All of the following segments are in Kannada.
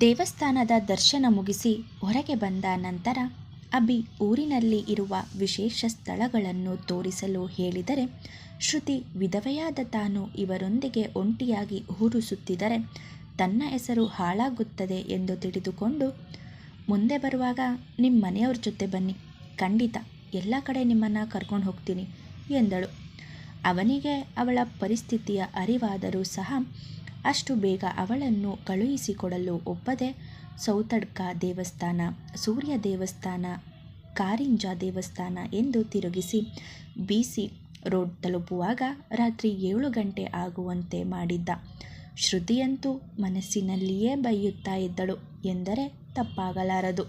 ದೇವಸ್ಥಾನದ ದರ್ಶನ ಮುಗಿಸಿ ಹೊರಗೆ ಬಂದ ನಂತರ ಅಭಿ ಊರಿನಲ್ಲಿ ಇರುವ ವಿಶೇಷ ಸ್ಥಳಗಳನ್ನು ತೋರಿಸಲು ಹೇಳಿದರೆ ಶ್ರುತಿ ವಿಧವೆಯಾದ ತಾನು ಇವರೊಂದಿಗೆ ಒಂಟಿಯಾಗಿ ಊರು ತನ್ನ ಹೆಸರು ಹಾಳಾಗುತ್ತದೆ ಎಂದು ತಿಳಿದುಕೊಂಡು ಮುಂದೆ ಬರುವಾಗ ನಿಮ್ಮ ಮನೆಯವ್ರ ಜೊತೆ ಬನ್ನಿ. ಖಂಡಿತ ಎಲ್ಲ ಕಡೆ ನಿಮ್ಮನ್ನು ಕರ್ಕೊಂಡು ಹೋಗ್ತೀನಿ ಎಂದಳು. ಅವನಿಗೆ ಅವಳ ಪರಿಸ್ಥಿತಿಯ ಅರಿವಾದರೂ ಸಹ ಅಷ್ಟು ಬೇಗ ಅವಳನ್ನು ಕಳುಹಿಸಿಕೊಡಲು ಒಪ್ಪದೆ ಸೌತಡ್ಕ ದೇವಸ್ಥಾನ, ಸೂರ್ಯ ದೇವಸ್ಥಾನ, ಕಾರಿಂಜ ದೇವಸ್ಥಾನ ಎಂದು ತಿರುಗಿಸಿ ಬಿ ಸಿ ರೋಡ್ ತಲುಪುವಾಗ ರಾತ್ರಿ ಏಳು ಗಂಟೆ ಆಗುವಂತೆ ಮಾಡಿದ್ದ. ಶ್ರುತಿಯಂತೂ ಮನಸ್ಸಿನಲ್ಲಿಯೇ ಬೈಯುತ್ತಾ ಇದ್ದಳು ಎಂದರೆ ತಪ್ಪಾಗಲಾರದು.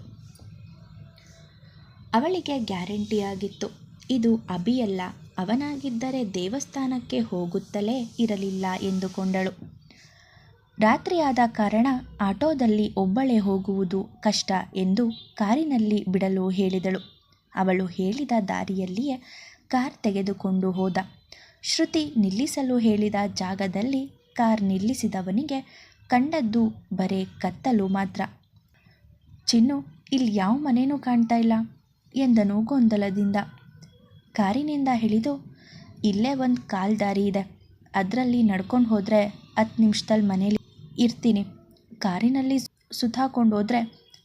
ಅವಳಿಗೆ ಗ್ಯಾರಂಟಿಯಾಗಿತ್ತು ಇದು ಅಭಿಯಲ್ಲ ಅವನಾಗಿದ್ದರೆ ದೇವಸ್ಥಾನಕ್ಕೆ ಹೋಗುತ್ತಲೇ ಇರಲಿಲ್ಲ ಎಂದುಕೊಂಡಳು. ರಾತ್ರಿಯಾದ ಕಾರಣ ಆಟೋದಲ್ಲಿ ಒಬ್ಬಳೇ ಹೋಗುವುದು ಕಷ್ಟ ಎಂದು ಕಾರಿನಲ್ಲಿ ಬಿಡಲು ಹೇಳಿದಳು. ಅವಳು ಹೇಳಿದ ದಾರಿಯಲ್ಲಿಯೇ ಕಾರ್ ತೆಗೆದುಕೊಂಡು ಹೋದ. ಶ್ರುತಿ ನಿಲ್ಲಿಸಲು ಹೇಳಿದ ಜಾಗದಲ್ಲಿ ಕಾರ್ ನಿಲ್ಲಿಸಿದವನಿಗೆ ಕಂಡದ್ದು ಬರೇ ಕತ್ತಲು ಮಾತ್ರ. ಚಿನ್ನು ಇಲ್ಲಿ ಯಾವ ಮನೇನೂ ಕಾಣ್ತಾ ಇಲ್ಲ ಎಂದನು ಗೊಂದಲದಿಂದ. ಕಾರಿನಿಂದ ಹೇಳಿದು ಇಲ್ಲೇ ಒಂದು ಕಾಲ್ ದಾರಿ ಇದೆ. ಅದರಲ್ಲಿ ನಡ್ಕೊಂಡು ಹೋದರೆ ಹತ್ತು ನಿಮಿಷದಲ್ಲಿ ಮನೇಲಿ ಇರ್ತೀನಿ. ಕಾರಿನಲ್ಲಿ ಸುತ್ತಾಕೊಂಡು ಹೋದರೆ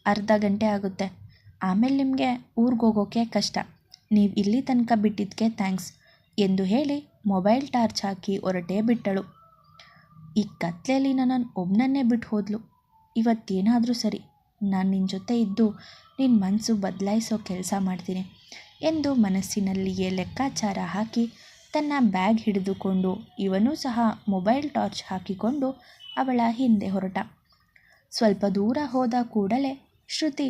ಅರ್ಧ ಗಂಟೆ ಆಗುತ್ತೆ. ಆಮೇಲೆ ನಿಮಗೆ ಊರಿಗೆ ಹೋಗೋಕ್ಕೆ ಕಷ್ಟ. ನೀವು ಇಲ್ಲಿ ತನಕ ಬಿಟ್ಟಿದ್ದಕ್ಕೆ ಥ್ಯಾಂಕ್ಸ್ ಎಂದು ಹೇಳಿ ಮೊಬೈಲ್ ಟಾರ್ಚ್ ಹಾಕಿ ಹೊರಟೇ ಬಿಟ್ಟಳು. ಈ ಕತ್ಲೆಯಲ್ಲಿ ನನ್ನನ್ನು ಒಬ್ಬನನ್ನೇ ಬಿಟ್ಟು ಹೋದ್ಲು. ಇವತ್ತೇನಾದರೂ ಸರಿ. ನಾನು ನಿನ್ನ ಜೊತೆ ಇದ್ದು ನಿನ್ನ ಮನಸ್ಸು ಬದಲಾಯಿಸೋ ಕೆಲಸ ಮಾಡ್ತೀನಿ ಎಂದು ಮನಸ್ಸಿನಲ್ಲಿಯೇ ಲೆಕ್ಕಾಚಾರ ಹಾಕಿ ತನ್ನ ಬ್ಯಾಗ್ ಹಿಡಿದುಕೊಂಡು ಇವನೂ ಸಹ ಮೊಬೈಲ್ ಟಾರ್ಚ್ ಹಾಕಿಕೊಂಡು ಅವಳ ಹಿಂದೆ ಹೊರಟ. ಸ್ವಲ್ಪ ದೂರ ಹೋದ ಕೂಡಲೇ ಶ್ರುತಿ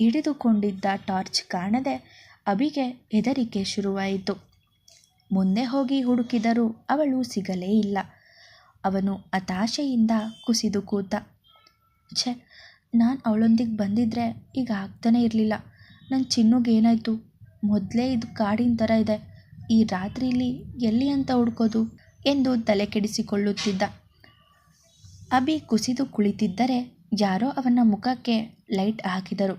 ಹಿಡಿದುಕೊಂಡಿದ್ದ ಟಾರ್ಚ್ ಕಾಣದೆ ಅಭಿಗೆ ಹೆದರಿಕೆ ಶುರುವಾಯಿತು. ಮುಂದೆ ಹೋಗಿ ಹುಡುಕಿದರೂ ಅವಳು ಸಿಗಲೇ ಇಲ್ಲ. ಅವನು ಹತಾಶೆಯಿಂದ ಕುಸಿದು ಕೂತ, ಛೆ, ನಾನು ಅವಳೊಂದಿಗೆ ಬಂದಿದ್ದರೆ ಈಗ ಆಗ್ತಾನೆ ಇರಲಿಲ್ಲ. ನನ್ನ ಚಿನ್ನುಗೇನಾಯಿತು ಮೊದಲೇ ಇದು ಕಾಡಿನ ಥರ ಇದೆ. ಈ ರಾತ್ರಿಲಿ ಎಲ್ಲಿ ಅಂತ ಹುಡ್ಕೋದು? ಎಂದು ತಲೆ ಕೆಡಿಸಿಕೊಳ್ಳುತ್ತಿದ್ದ. ಅಭಿ ಕುಸಿದು ಕುಳಿತಿದ್ದರೆ ಯಾರೋ ಅವನ ಮುಖಕ್ಕೆ ಲೈಟ್ ಹಾಕಿದರು.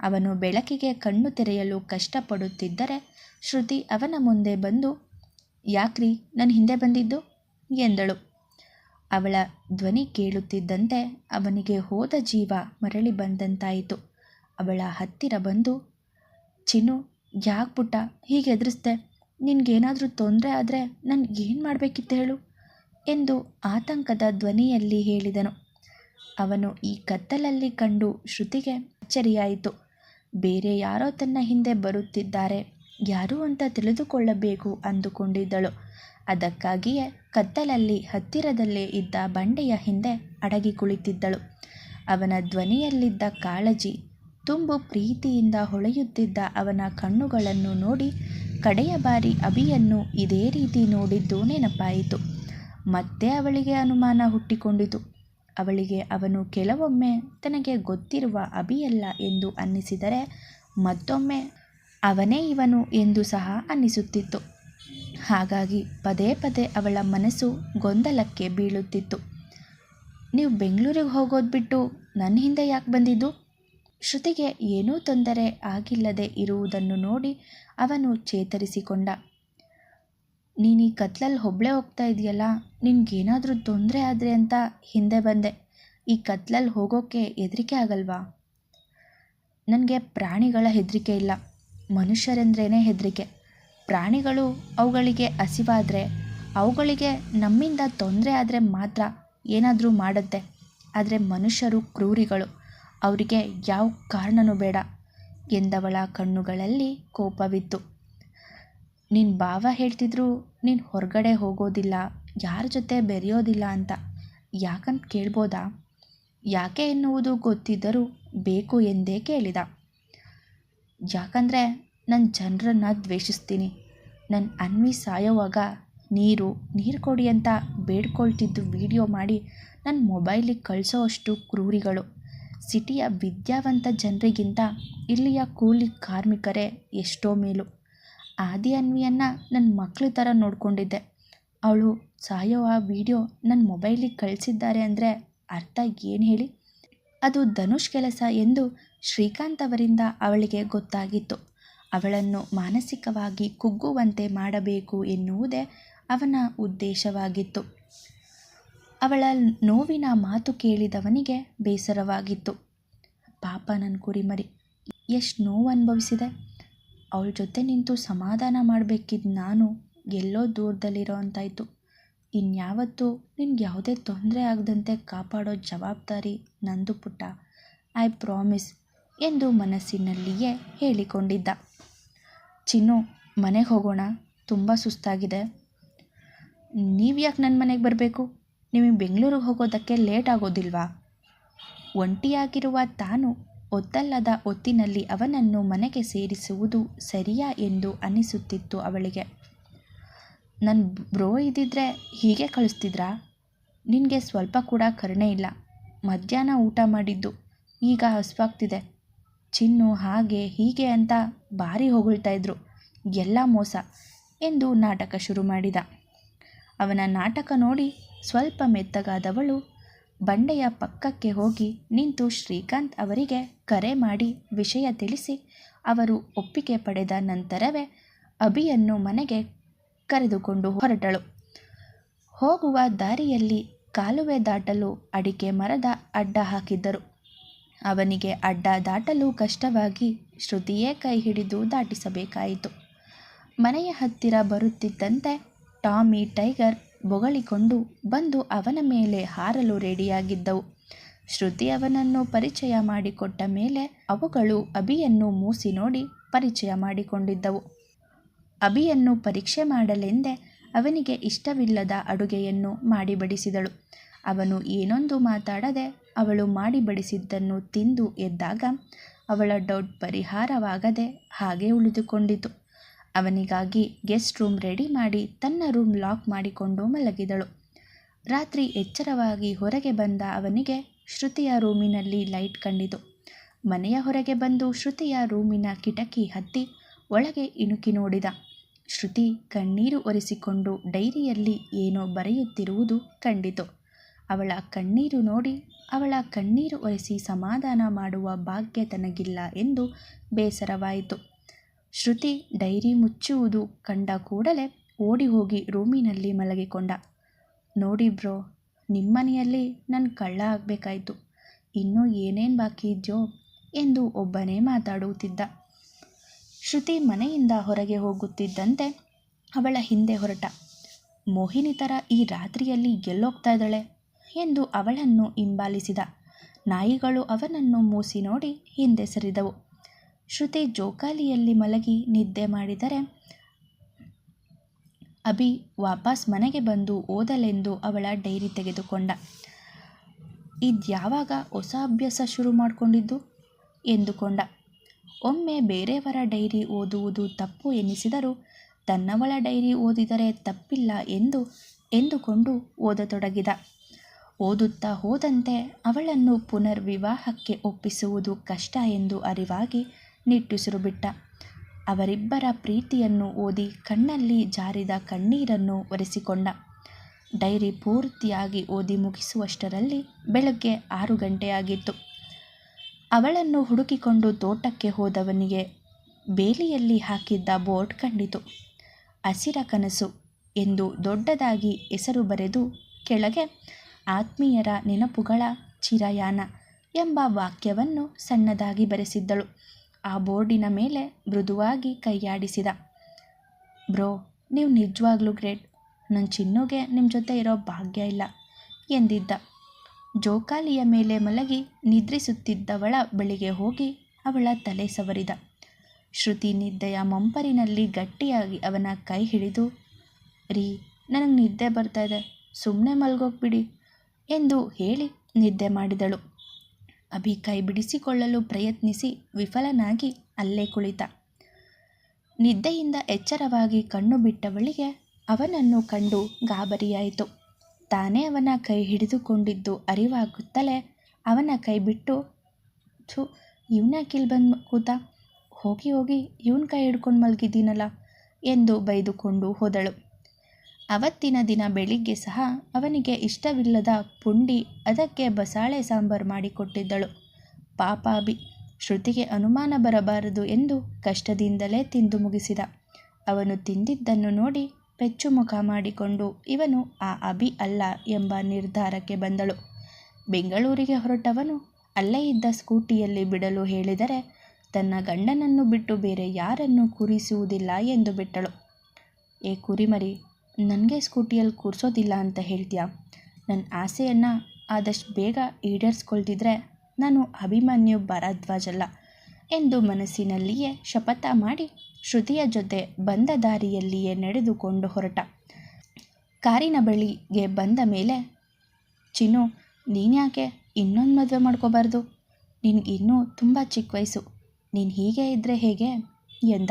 ಅವನು ಬೆಳಕಿಗೆ ಕಣ್ಣು ತೆರೆಯಲು ಕಷ್ಟಪಡುತ್ತಿದ್ದರೆ ಶ್ರುತಿ ಅವನ ಮುಂದೆ ಬಂದು, ಯಾಕ್ರಿ ನನ್ನ ಹಿಂದೆ ಬಂದಿದ್ದು? ಎಂದಳು. ಅವಳ ಧ್ವನಿ ಕೇಳುತ್ತಿದ್ದಂತೆ ಅವನಿಗೆ ಹೋದ ಜೀವ ಮರಳಿ ಬಂದಂತಾಯಿತು. ಅವಳ ಹತ್ತಿರ ಬಂದು, ಚಿನ್ನು, ಯಾಕೆ ಪುಟ್ಟ, ಹೀಗೆ ಎದುರಿಸ್ದೆ ನಿನಗೇನಾದರೂ ತೊಂದರೆ ಆದರೆ ನಾನು ಏನು ಮಾಡಬೇಕಿತ್ತು ಹೇಳು? ಎಂದು ಆತಂಕದ ಧ್ವನಿಯಲ್ಲಿ ಹೇಳಿದನು. ಅವನು ಈ ಕತ್ತಲಲ್ಲಿ ಕಂಡು ಶ್ರುತಿಗೆ ಅಚ್ಚರಿಯಾಯಿತು. ಬೇರೆ ಯಾರೋ ತನ್ನ ಹಿಂದೆ ಬರುತ್ತಿದ್ದಾರೆ. ಯಾರು ಅಂತ ತಿಳಿದುಕೊಳ್ಳಬೇಕು ಅಂದುಕೊಂಡಿದ್ದಳು. ಅದಕ್ಕಾಗಿಯೇ ಕತ್ತಲಲ್ಲಿ ಹತ್ತಿರದಲ್ಲೇ ಇದ್ದ ಬಂಡೆಯ ಹಿಂದೆ ಅಡಗಿ ಕುಳಿತಿದ್ದಳು. ಅವನ ಧ್ವನಿಯಲ್ಲಿದ್ದ ಕಾಳಜಿ, ತುಂಬು ಪ್ರೀತಿಯಿಂದ ಹೊಳೆಯುತ್ತಿದ್ದ ಅವನ ಕಣ್ಣುಗಳನ್ನು ನೋಡಿ ಕಡೆಯ ಬಾರಿ ಅಭಿಯನ್ನು ಇದೇ ರೀತಿ ನೋಡಿದ್ದು ನೆನಪಾಯಿತು. ಮತ್ತೆ ಅವಳಿಗೆ ಅನುಮಾನ ಹುಟ್ಟಿಕೊಂಡಿತು. ಅವಳಿಗೆ ಅವನು ಕೆಲವೊಮ್ಮೆ ತನಗೆ ಗೊತ್ತಿರುವ ಅಭಿಯಲ್ಲ ಎಂದು ಅನ್ನಿಸಿದರೆ ಮತ್ತೊಮ್ಮೆ ಅವನೇ ಇವನು ಎಂದು ಸಹ ಅನ್ನಿಸುತ್ತಿತ್ತು. ಹಾಗಾಗಿ ಪದೇ ಪದೇ ಅವಳ ಮನಸ್ಸು ಗೊಂದಲಕ್ಕೆ ಬೀಳುತ್ತಿತ್ತು. ನೀವು ಬೆಂಗಳೂರಿಗೆ ಹೋಗೋದು ಬಿಟ್ಟು ನನ್ನ ಹಿಂದೆ ಯಾಕೆ ಬಂದಿದ್ದು? ಶ್ರುತಿಗೆ ಏನೂ ತೊಂದರೆ ಆಗಿಲ್ಲದೆ ಇರುವುದನ್ನು ನೋಡಿ ಅವನು ಚೇತರಿಸಿಕೊಂಡ. ನೀನು ಈ ಕತ್ಲಲ್ಲಿ ಒಬ್ಬಳೇ ಹೋಗ್ತಾ ಇದೆಯಲ್ಲ, ನಿನಗೇನಾದರೂ ತೊಂದರೆ ಆದರೆ ಅಂತ ಹಿಂದೆ ಬಂದೆ. ಈ ಕತ್ಲಲ್ಲಿ ಹೋಗೋಕ್ಕೆ ಹೆದರಿಕೆ ಆಗಲ್ವಾ? ನನಗೆ ಪ್ರಾಣಿಗಳ ಹೆದರಿಕೆ ಇಲ್ಲ. ಮನುಷ್ಯರೆಂದ್ರೇ ಹೆದರಿಕೆ. ಪ್ರಾಣಿಗಳು ಅವುಗಳಿಗೆ ಹಸಿವಾದರೆ, ಅವುಗಳಿಗೆ ನಮ್ಮಿಂದ ತೊಂದರೆ ಆದರೆ ಮಾತ್ರ ಏನಾದರೂ ಮಾಡುತ್ತೆ. ಆದರೆ ಮನುಷ್ಯರು ಕ್ರೂರಿಗಳು. ಅವರಿಗೆ ಯಾವ ಕಾರಣನೂ ಬೇಡ. ಎಂದವಳ ಕಣ್ಣುಗಳಲ್ಲಿ ಕೋಪವಿತ್ತು. ನಿನ್ನ ಭಾವ ಹೇಳ್ತಿದ್ರು ನೀನು ಹೊರಗಡೆ ಹೋಗೋದಿಲ್ಲ, ಯಾರ ಜೊತೆ ಬೆರೆಯೋದಿಲ್ಲ ಅಂತ. ಯಾಕಂತ ಕೇಳ್ಬೋದಾ? ಯಾಕೆ ಎನ್ನುವುದು ಗೊತ್ತಿದ್ದರೂ ಬೇಕು ಎಂದೇ ಕೇಳಿದ. ಯಾಕಂದರೆ ನನ್ನ ಜನರನ್ನು ದ್ವೇಷಿಸ್ತೀನಿ. ನನ್ನ ಅನ್ವಿ ಸಾಯೋವಾಗ ನೀರು ನೀರು ಕೊಡಿ ಅಂತ ಬೇಡ್ಕೊಳ್ತಿದ್ದು ವಿಡಿಯೋ ಮಾಡಿ ನನ್ನ ಮೊಬೈಲಿಗೆ ಕಳಿಸೋ ಅಷ್ಟು ಕ್ರೂರಿಗಳು. ಸಿಟಿಯ ವಿದ್ಯಾವಂತ ಜನರಿಗಿಂತ ಇಲ್ಲಿಯ ಕೂಲಿ ಕಾರ್ಮಿಕರೇ ಎಷ್ಟೋ ಮೇಲು. ಆದಿ ಅನ್ವಿಯನ್ನು ನನ್ನ ಮಕ್ಳ ಥರ ನೋಡಿಕೊಂಡಿದ್ದೆ. ಅವಳು ಸಾಯೋ ಆ ವಿಡಿಯೋ ನನ್ನ ಮೊಬೈಲಿಗೆ ಕಳಿಸಿದ್ದಾರೆ ಅಂದರೆ ಅರ್ಥ ಏನು ಹೇಳಿ? ಅದು ಧನುಷ್ ಕೆಲಸ ಎಂದು ಶ್ರೀಕಾಂತ್ ಅವರಿಂದ ಅವಳಿಗೆ ಗೊತ್ತಾಗಿತ್ತು. ಅವಳನ್ನು ಮಾನಸಿಕವಾಗಿ ಕುಗ್ಗುವಂತೆ ಮಾಡಬೇಕು ಎನ್ನುವುದೇ ಅವನ ಉದ್ದೇಶವಾಗಿತ್ತು. ಅವಳ ನೋವಿನ ಮಾತು ಕೇಳಿದವನಿಗೆ ಬೇಸರವಾಗಿತ್ತು. ಪಾಪ ನನ್ನ ಕುರಿಮರಿ, ಎಷ್ಟು ನೋವು ಅನುಭವಿಸಿದೆ? ಅವಳ ಜೊತೆ ನಿಂತು ಸಮಾಧಾನ ಮಾಡಬೇಕಿದ್ದ ನಾನು ಎಲ್ಲೋ ದೂರದಲ್ಲಿರೋ ಅಂತಾಯಿತು ಇನ್ಯಾವತ್ತೂ ನಿನ್ಗೆ ಯಾವುದೇ ತೊಂದರೆ ಆಗದಂತೆ ಕಾಪಾಡೋ ಜವಾಬ್ದಾರಿ ನಂದು ಪುಟ್ಟ. ಐ ಪ್ರಾಮಿಸ್ ಎಂದು ಮನಸ್ಸಿನಲ್ಲಿಯೇ ಹೇಳಿಕೊಂಡಿದ್ದ. ಚಿನ್ನು, ಮನೆಗೆ ಹೋಗೋಣ, ತುಂಬ ಸುಸ್ತಾಗಿದೆ. ನೀವು ಯಾಕೆ ನನ್ನ ಮನೆಗೆ ಬರಬೇಕು? ನಿಮಗೆ ಬೆಂಗಳೂರಿಗೆ ಹೋಗೋದಕ್ಕೆ ಲೇಟ್ ಆಗೋದಿಲ್ವಾ? ಒಂಟಿಯಾಗಿರುವ ತಾನು ಒತ್ತಲ್ಲದ ಒತ್ತಿನಲ್ಲಿ ಅವನನ್ನು ಮನೆಗೆ ಸೇರಿಸುವುದು ಸರಿಯಾ ಎಂದು ಅನಿಸುತ್ತಿತ್ತು ಅವಳಿಗೆ. ನನ್ನ ಬ್ರೋ ಇದ್ದಿದ್ರೆ ಹೀಗೆ ಕಳಿಸ್ತಿದ್ರಾ? ನಿನಗೆ ಸ್ವಲ್ಪ ಕೂಡ ಕರುಣೆ ಇಲ್ಲ. ಮಧ್ಯಾಹ್ನ ಊಟ ಮಾಡಿದ್ದು, ಈಗ ಹಸುವಾಗ್ತಿದೆ. ಚಿನ್ನು ಹಾಗೆ ಹೀಗೆ ಅಂತ ಭಾರಿ ಹೊಗಳ್ತಾ ಇದ್ರು. ಎಲ್ಲ ಮೋಸ ಎಂದು ನಾಟಕ ಶುರು ಮಾಡಿದ. ಅವನ ನಾಟಕ ನೋಡಿ ಸ್ವಲ್ಪ ಮೆತ್ತಗಾದವಳು ಬಂಡೆಯ ಪಕ್ಕಕ್ಕೆ ಹೋಗಿ ನಿಂತು ಶ್ರೀಕಾಂತ್ ಅವರಿಗೆ ಕರೆ ಮಾಡಿ ವಿಷಯ ತಿಳಿಸಿ, ಅವರು ಒಪ್ಪಿಗೆ ಪಡೆದ ನಂತರವೇ ಅಭಿಯನ್ನು ಮನೆಗೆ ಕರೆದುಕೊಂಡು ಹೊರಟಳು. ಹೋಗುವ ದಾರಿಯಲ್ಲಿ ಕಾಲುವೆ ದಾಟಲು ಅಡಿಕೆ ಮರದ ಅಡ್ಡ ಹಾಕಿದ್ದರು. ಅವನಿಗೆ ಅಡ್ಡ ದಾಟಲು ಕಷ್ಟವಾಗಿ ಶ್ರುತಿಯೇ ಕೈ ಹಿಡಿದು ದಾಟಿಸಬೇಕಾಯಿತು. ಮನೆಯ ಹತ್ತಿರ ಬರುತ್ತಿದ್ದಂತೆ ಟಾಮಿ ಟೈಗರ್ ಬೊಗಳಿಕೊಂಡು ಬಂದು ಅವನ ಮೇಲೆ ಹಾರಲು ರೆಡಿಯಾಗಿದ್ದವು. ಶ್ರುತಿ ಅವನನ್ನು ಪರಿಚಯ ಮಾಡಿಕೊಟ್ಟ ಮೇಲೆ ಅವುಗಳು ಅಭಿಯನ್ನು ಮೂಸಿ ನೋಡಿ ಪರಿಚಯ ಮಾಡಿಕೊಂಡಿದ್ದವು. ಅಭಿಯನ್ನು ಪರೀಕ್ಷೆ ಮಾಡಲೆಂದೇ ಅವನಿಗೆ ಇಷ್ಟವಿಲ್ಲದ ಅಡುಗೆಯನ್ನು ಮಾಡಿಬಡಿಸಿದಳು. ಅವನು ಏನೊಂದು ಮಾತಾಡದೆ ಅವಳು ಮಾಡಿಬಡಿಸಿದ್ದನ್ನು ತಿಂದು ಎದ್ದಾಗ ಅವಳ ಡೌಟ್ ಪರಿಹಾರವಾಗದೆ ಹಾಗೆ ಉಳಿದುಕೊಂಡಿತು. ಅವನಿಗಾಗಿ ಗೆಸ್ಟ್ ರೂಮ್ ರೆಡಿ ಮಾಡಿ ತನ್ನ ರೂಮ್ ಲಾಕ್ ಮಾಡಿಕೊಂಡು ಮಲಗಿದಳು. ರಾತ್ರಿ ಎಚ್ಚರವಾಗಿ ಹೊರಗೆ ಬಂದ ಅವನಿಗೆ ಶ್ರುತಿಯ ರೂಮಿನಲ್ಲಿ ಲೈಟ್ ಕಂಡಿತು. ಮನೆಯ ಹೊರಗೆ ಬಂದು ಶ್ರುತಿಯ ರೂಮಿನ ಕಿಟಕಿ ಹತ್ತಿ ಒಳಗೆ ಇಣುಕಿ ನೋಡಿದ. ಶ್ರುತಿ ಕಣ್ಣೀರು ಒರೆಸಿಕೊಂಡು ಡೈರಿಯಲ್ಲಿ ಏನೋ ಬರೆಯುತ್ತಿರುವುದು ಕಂಡಿತು. ಅವಳ ಕಣ್ಣೀರು ನೋಡಿ ಅವಳ ಕಣ್ಣೀರು ಒರೆಸಿ ಸಮಾಧಾನ ಮಾಡುವ ಭಾಗ್ಯ ತನಗಿಲ್ಲ ಎಂದು ಬೇಸರವಾಯಿತು. ಶ್ರುತಿ ಡೈರಿ ಮುಚ್ಚುವುದು ಕಂಡ ಕೂಡಲೇ ಓಡಿ ಹೋಗಿ ರೂಮಿನಲ್ಲಿ ಮಲಗಿಕೊಂಡ. ನೋಡಿ ಬ್ರೋ, ನಿಮ್ಮನೆಯಲ್ಲಿ ನನ್ನ ಕಳ್ಳ ಆಗಬೇಕಾಯ್ತು. ಇನ್ನೂ ಏನೇನು ಬಾಕಿ ಇದೆಯೋ ಎಂದು ಒಬ್ಬನೇ ಮಾತಾಡುತ್ತಿದ್ದ. ಶ್ರುತಿ ಮನೆಯಿಂದ ಹೊರಗೆ ಹೋಗುತ್ತಿದ್ದಂತೆ ಅವಳ ಹಿಂದೆ ಹೊರಟ. ಮೋಹಿನಿ ಥರ ಈ ರಾತ್ರಿಯಲ್ಲಿ ಗೆಲ್ಲೋಗ್ತಾ ಇದ್ದಾಳೆ ಎಂದು ಅವಳನ್ನು ಹಿಂಬಾಲಿಸಿದ. ನಾಯಿಗಳು ಅವನನ್ನು ಮೂಸಿ ನೋಡಿ ಹಿಂದೆ ಸರಿದವು. ಶ್ರುತಿ ಜೋಕಾಲಿಯಲ್ಲಿ ಮಲಗಿ ನಿದ್ದೆ ಮಾಡಿದರೆ, ಅಭಿ ವಾಪಸ್ ಮನೆಗೆ ಬಂದು ಓದಲೆಂದು ಅವಳ ಡೈರಿ ತೆಗೆದುಕೊಂಡ. ಇದ್ಯಾವಾಗ ಹೊಸ ಅಭ್ಯಾಸ ಶುರು ಮಾಡಿಕೊಂಡಿದ್ದು? ಎಂದುಕೊಂಡ. ಒಮ್ಮೆ ಬೇರೆಯವರ ಡೈರಿ ಓದುವುದು ತಪ್ಪು ಎನಿಸಿದರೂ, ತನ್ನವಳ ಡೈರಿ ಓದಿದರೆ ತಪ್ಪಿಲ್ಲ ಎಂದು ಎಂದುಕೊಂಡು ಓದತೊಡಗಿದ. ಓದುತ್ತಾ ಹೋದಂತೆ ಅವಳನ್ನು ಪುನರ್ವಿವಾಹಕ್ಕೆ ಒಪ್ಪಿಸುವುದು ಕಷ್ಟ ಎಂದು ಅರಿವಾಗಿ ನಿಟ್ಟುಸಿರು ಬಿಟ್ಟ. ಅವರಿಬ್ಬರ ಪ್ರೀತಿಯನ್ನು ಓದಿ ಕಣ್ಣಲ್ಲಿ ಜಾರಿದ ಕಣ್ಣೀರನ್ನು ಒರೆಸಿಕೊಂಡ. ಡೈರಿ ಪೂರ್ತಿಯಾಗಿ ಓದಿ ಮುಗಿಸುವಷ್ಟರಲ್ಲಿ ಬೆಳಗ್ಗೆ ಆರು ಗಂಟೆಯಾಗಿತ್ತು. ಅವಳನ್ನು ಹುಡುಕಿಕೊಂಡು ತೋಟಕ್ಕೆ ಹೋದವನಿಗೆ ಬೇಲಿಯಲ್ಲಿ ಹಾಕಿದ್ದ ಬೋರ್ಡ್ ಕಂಡಿತು. ಹಸಿರ ಕನಸು ಎಂದು ದೊಡ್ಡದಾಗಿ ಹೆಸರು ಬರೆದು ಕೆಳಗೆ ಆತ್ಮೀಯರ ನೆನಪುಗಳ ಚಿರಯಾನ ಎಂಬ ವಾಕ್ಯವನ್ನು ಸಣ್ಣದಾಗಿ ಬರೆಸಿದ್ದಳು. ಆ ಬೋರ್ಡಿನ ಮೇಲೆ ಮೃದುವಾಗಿ ಕೈಯಾಡಿಸಿದ. ಬ್ರೋ, ನೀವು ನಿಜವಾಗ್ಲೂ ಗ್ರೇಟ್. ನನ್ನ ಚಿನ್ನುಗೆ ನಿಮ್ಮ ಜೊತೆ ಇರೋ ಭಾಗ್ಯ ಇಲ್ಲ ಎಂದಿದ್ದ. ಜೋಕಾಲಿಯ ಮೇಲೆ ಮಲಗಿ ನಿದ್ರಿಸುತ್ತಿದ್ದವಳ ಬಳಿಗೆ ಹೋಗಿ ಅವಳ ತಲೆ ಸವರಿದ. ಶ್ರುತಿ ನಿದ್ದೆಯ ಮಂಪರಿನಲ್ಲಿ ಗಟ್ಟಿಯಾಗಿ ಅವನ ಕೈ ಹಿಡಿದು, ರೀ, ನನಗೆ ನಿದ್ದೆ ಬರ್ತಾ ಇದೆ. ಸುಮ್ಮನೆ ಮಲ್ಗೋಗ್ಬಿಡಿ ಎಂದು ಹೇಳಿ ನಿದ್ದೆ ಮಾಡಿದಳು. ಅಭಿ ಕೈ ಬಿಡಿಸಿಕೊಳ್ಳಲು ಪ್ರಯತ್ನಿಸಿ ವಿಫಲನಾಗಿ ಅಲ್ಲೇ ಕುಳಿತ. ನಿದ್ದೆಯಿಂದ ಎಚ್ಚರವಾಗಿ ಕಣ್ಣು ಬಿಟ್ಟವಳಿಗೆ ಅವನನ್ನು ಕಂಡು ಗಾಬರಿಯಾಯಿತು. ತಾನೇ ಅವನ ಕೈ ಹಿಡಿದುಕೊಂಡಿದ್ದು ಅರಿವಾಗುತ್ತಲೇ ಅವನ ಕೈ ಬಿಟ್ಟು, ಛು, ಇವನ ಬಂದು ಕೂತ, ಹೋಗಿ ಹೋಗಿ ಇವನ ಕೈ ಹಿಡ್ಕೊಂಡು ಮಲಗಿದ್ದೀನಲ್ಲ ಎಂದು ಬೈದುಕೊಂಡು ಹೋದಳು. ಅವತ್ತಿನ ದಿನ ಬೆಳಿಗ್ಗೆ ಸಹ ಅವನಿಗೆ ಇಷ್ಟವಿಲ್ಲದ ಪುಂಡಿ, ಅದಕ್ಕೆ ಬಸಾಳೆ ಸಾಂಬಾರು ಮಾಡಿಕೊಟ್ಟಿದ್ದಳು. ಪಾಪಾಬಿ, ಶ್ರುತಿಗೆ ಅನುಮಾನ ಬರಬಾರದು ಎಂದು ಕಷ್ಟದಿಂದಲೇ ತಿಂದು ಮುಗಿಸಿದ. ಅವನು ತಿಂದಿದ್ದನ್ನು ನೋಡಿ ಪೆಚ್ಚು ಮುಖ ಮಾಡಿಕೊಂಡು ಇವನು ಆ ಅಭಿ ಅಲ್ಲ ಎಂಬ ನಿರ್ಧಾರಕ್ಕೆ ಬಂದಳು. ಬೆಂಗಳೂರಿಗೆ ಹೊರಟವನು ಅಲ್ಲೇ ಇದ್ದ ಸ್ಕೂಟಿಯಲ್ಲಿ ಬಿಡಲು ಹೇಳಿದರೆ ತನ್ನ ಗಂಡನನ್ನು ಬಿಟ್ಟು ಬೇರೆ ಯಾರನ್ನು ಕುರಿಸುವುದಿಲ್ಲ ಎಂದು ಬಿಟ್ಟಳು. ಏ ಕುರಿಮರಿ ನನಗೆ ಸ್ಕೂಟಿಯಲ್ಲಿ ಕೂರಿಸೋದಿಲ್ಲ ಅಂತ ಹೇಳ್ತೀಯಾ? ನನ್ನ ಆಸೆಯನ್ನು ಆದಷ್ಟು ಬೇಗ ಈಡೇರಿಸ್ಕೊಳ್ತಿದ್ರೆ ನಾನು ಅಭಿಮನ್ಯು ಭರದ್ವಾಜ್ ಅಲ್ಲ ಎಂದು ಮನಸ್ಸಿನಲ್ಲಿಯೇ ಶಪಥ ಮಾಡಿ ಶ್ರುತಿಯ ಜೊತೆ ಬಂದ ದಾರಿಯಲ್ಲಿಯೇ ನಡೆದುಕೊಂಡು ಹೊರಟ. ಕಾರಿನ ಬಳಿಗೆ ಬಂದ ಮೇಲೆ, ಚಿನ್ನು ನೀನ್ಯಾಕೆ ಇನ್ನೊಂದು ಮದುವೆ ಮಾಡ್ಕೋಬಾರ್ದು? ನಿನಗೆ ಇನ್ನೂ ತುಂಬ ಚಿಕ್ಕ ವಯಸ್ಸು. ನೀನು ಹೀಗೆ ಇದ್ದರೆ ಹೇಗೆ? ಎಂದ.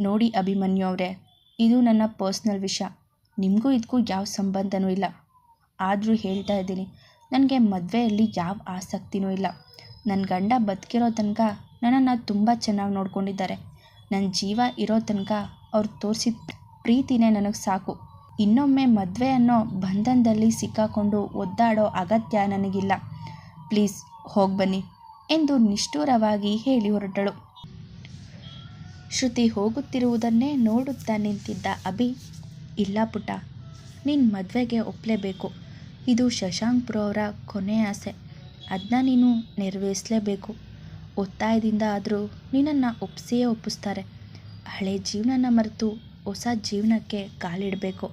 ನೋಡಿ ಅಭಿಮನ್ಯು ಅವರೇ ಇದು ನನ್ನ ಪರ್ಸ್ನಲ್ ವಿಷಯ ನಿಮಗೂ ಇದಕ್ಕೂ ಯಾವ ಸಂಬಂಧನೂ ಇಲ್ಲ. ಆದರೂ ಹೇಳ್ತಾ ಇದ್ದೀನಿ, ನನಗೆ ಮದುವೆಯಲ್ಲಿ ಯಾವ ಆಸಕ್ತಿನೂ ಇಲ್ಲ. ನನ್ನ ಗಂಡ ಬದುಕಿರೋ ತನಕ ನನ್ನನ್ನು ತುಂಬ ಚೆನ್ನಾಗಿ ನೋಡ್ಕೊಂಡಿದ್ದಾರೆ. ನನ್ನ ಜೀವ ಇರೋ ತನಕ ಅವ್ರು ತೋರಿಸಿದ ಪ್ರೀತಿನೇ ನನಗೆ ಸಾಕು. ಇನ್ನೊಮ್ಮೆ ಮದುವೆ ಅನ್ನೋ ಬಂಧನದಲ್ಲಿ ಸಿಕ್ಕಾಕೊಂಡು ಒದ್ದಾಡೋ ಅಗತ್ಯ ನನಗಿಲ್ಲ. ಪ್ಲೀಸ್ ಹೋಗಿ ಬನ್ನಿ ಎಂದು ನಿಷ್ಠೂರವಾಗಿ ಹೇಳಿ ಹೊರಟಳು. ಶ್ರುತಿ ಹೋಗುತ್ತಿರುವುದನ್ನೇ ನೋಡುತ್ತಾ ನಿಂತಿದ್ದ ಅಭಿ, ಇಲ್ಲ ಪುಟ ನಿನ್ನ ಮದುವೆಗೆ ಒಪ್ಪಲೇಬೇಕು ಇದು ಶಶಾಂಕ್ ಅವರ ಕೊನೆ ಆಸೆ. ಅದನ್ನ ನೀನು ನೆರವೇರಿಸಲೇಬೇಕು. ಒತ್ತಾಯದಿಂದ ಆದರೂ ನಿನ್ನನ್ನು ಒಪ್ಪಿಸಿಯೇ ಒಪ್ಪಿಸ್ತಾರೆ. ಹಳೆ ಜೀವನನ ಮರೆತು ಹೊಸ ಜೀವನಕ್ಕೆ ಕಾಲಿಡಬೇಕು,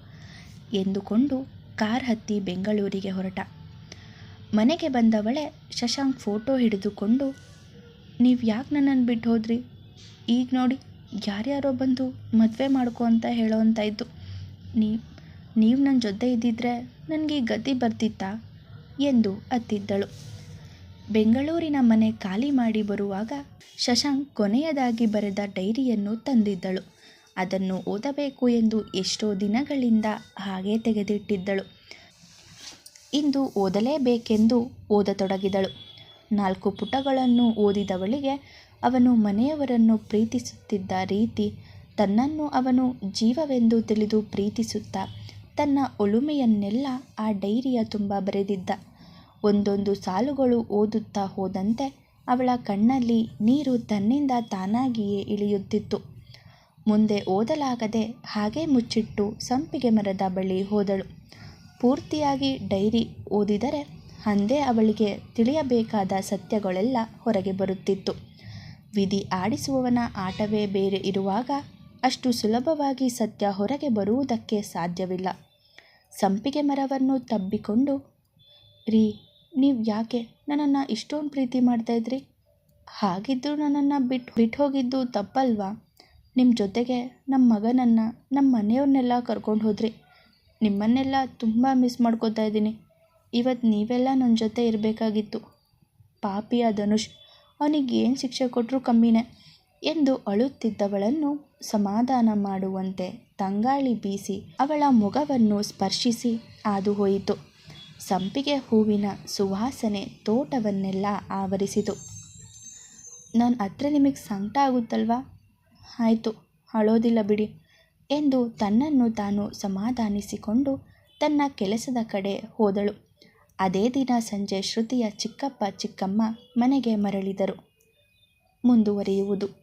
ಎಂದುಕೊಂಡು ಕಾರ್ ಹತ್ತಿ ಬೆಂಗಳೂರಿಗೆ ಹೊರಟ. ಮನೆಗೆ ಬಂದವಳೆ ಶಶಾಂಕ್ ಫೋಟೋ ಹಿಡಿದುಕೊಂಡು ನೀವು ಯಾಕೆ ನನ್ನನ್ನು ಬಿಟ್ಟು ಹೋದ್ರಿ ಈಗ ನೋಡಿ. ಯಾರ್ಯಾರೋ ಬಂದು ಮದುವೆ ಮಾಡ್ಕೊ ಅಂತ ಹೇಳೋ ಅಂತ ಇತ್ತು ನೀವು ನೀವು ನನ್ನ ಜೊತೆ ಇದ್ದಿದ್ರೆ ನನಗೆ ಈ ಗತಿ ಬರ್ತಿತ್ತಾ? ಎಂದು ಅತ್ತಿದ್ದಳು. ಬೆಂಗಳೂರಿನ ಮನೆ ಖಾಲಿ ಮಾಡಿ ಬರುವಾಗ ಶಶಾಂಕ್ ಕೊನೆಯದಾಗಿ ಬರೆದ ಡೈರಿಯನ್ನು ತಂದಿದ್ದಳು. ಅದನ್ನು ಓದಬೇಕು ಎಂದು ಎಷ್ಟೋ ದಿನಗಳಿಂದ ಹಾಗೆ ತೆಗೆದಿಟ್ಟಿದ್ದಳು. ಇಂದು ಓದಲೇಬೇಕೆಂದು ಓದತೊಡಗಿದಳು. ನಾಲ್ಕು ಪುಟಗಳನ್ನು ಓದಿದವಳಿಗೆ ಅವನು ಮನೆಯವರನ್ನು ಪ್ರೀತಿಸುತ್ತಿದ್ದ ರೀತಿ ತನ್ನನ್ನು ಅವನು ಜೀವವೆಂದು ತಿಳಿದು ಪ್ರೀತಿಸುತ್ತಾ ತನ್ನ ಒಲುಮೆಯನ್ನೆಲ್ಲ ಆ ಡೈರಿಯ ತುಂಬ ಬರೆದಿದ್ದ. ಒಂದೊಂದು ಸಾಲುಗಳು ಓದುತ್ತಾ ಹೋದಂತೆ ಅವಳ ಕಣ್ಣಲ್ಲಿ ನೀರು ತನ್ನಿಂದ ತಾನಾಗಿಯೇ ಇಳಿಯುತ್ತಿತ್ತು. ಮುಂದೆ ಓದಲಾಗದೆ ಹಾಗೆ ಮುಚ್ಚಿಟ್ಟು ಸಂಪಿಗೆ ಮರದ ಬಳಿ ಹೋದಳು. ಪೂರ್ತಿಯಾಗಿ ಡೈರಿ ಓದಿದರೆ ಅಂದೇ ಅವಳಿಗೆ ತಿಳಿಯಬೇಕಾದ ಸತ್ಯಗಳೆಲ್ಲ ಹೊರಗೆ ಬರುತ್ತಿತ್ತು. ವಿಧಿ ಆಡಿಸುವವನ ಆಟವೇ ಬೇರೆ ಇರುವಾಗ ಅಷ್ಟು ಸುಲಭವಾಗಿ ಸತ್ಯ ಹೊರಗೆ ಬರುವುದಕ್ಕೆ ಸಾಧ್ಯವಿಲ್ಲ. ಸಂಪಿಗೆ ಮರವನ್ನು ತಬ್ಬಿಕೊಂಡು, ರೀ, ನೀವು ಯಾಕೆ ನನ್ನನ್ನು ಇಷ್ಟೊಂದು ಪ್ರೀತಿ ಮಾಡ್ತಾಯಿದ್ರಿ ಹಾಗಿದ್ದರೂ ನನ್ನನ್ನು ಬಿಟ್ಟು ಬಿಟ್ಟು ಹೋಗಿದ್ದು ತಪ್ಪಲ್ವಾ? ನಿಮ್ಮ ಜೊತೆಗೆ ನಮ್ಮ ಮಗನನ್ನು ನಮ್ಮ ಮನೆಯವ್ರನ್ನೆಲ್ಲ ಕರ್ಕೊಂಡು ಹೋದ್ರಿ. ನಿಮ್ಮನ್ನೆಲ್ಲ ತುಂಬ ಮಿಸ್ ಮಾಡ್ಕೋತಾ ಇದ್ದೀನಿ. ಇವತ್ತು ನೀವೆಲ್ಲ ನನ್ನ ಜೊತೆ ಇರಬೇಕಾಗಿತ್ತು. ಪಾಪಿಯ ಧನುಷ್ ಅವನಿಗೆ ಏನು ಶಿಕ್ಷೆ ಕೊಟ್ಟರೂ ಕಮ್ಮಿನೇ ಎಂದು ಅಳುತ್ತಿದ್ದವಳನ್ನು ಸಮಾಧಾನ ಮಾಡುವಂತೆ ತಂಗಾಳಿ ಬೀಸಿ ಅವಳ ಮೊಗವನ್ನು ಸ್ಪರ್ಶಿಸಿ ಹಾದುಹೋಯಿತು. ಸಂಪಿಗೆ ಹೂವಿನ ಸುವಾಸನೆ ತೋಟವನ್ನೆಲ್ಲ ಆವರಿಸಿತು. ನಾನು ಹತ್ರ ನಿಮಗೆ ಸಂಕಟ ಆಗುತ್ತಲ್ವಾ? ಆಯಿತು, ಅಳೋದಿಲ್ಲ ಬಿಡಿ ಎಂದು ತನ್ನನ್ನು ತಾನು ಸಮಾಧಾನಿಸಿಕೊಂಡು ತನ್ನ ಕೆಲಸದ ಕಡೆ ಹೋದಳು. ಅದೇ ದಿನ ಸಂಜೆ ಶ್ರುತಿಯ ಚಿಕ್ಕಪ್ಪ ಚಿಕ್ಕಮ್ಮ ಮನೆಗೆ ಮರಳಿದರು. ಮುಂದುವರಿಯುವುದು.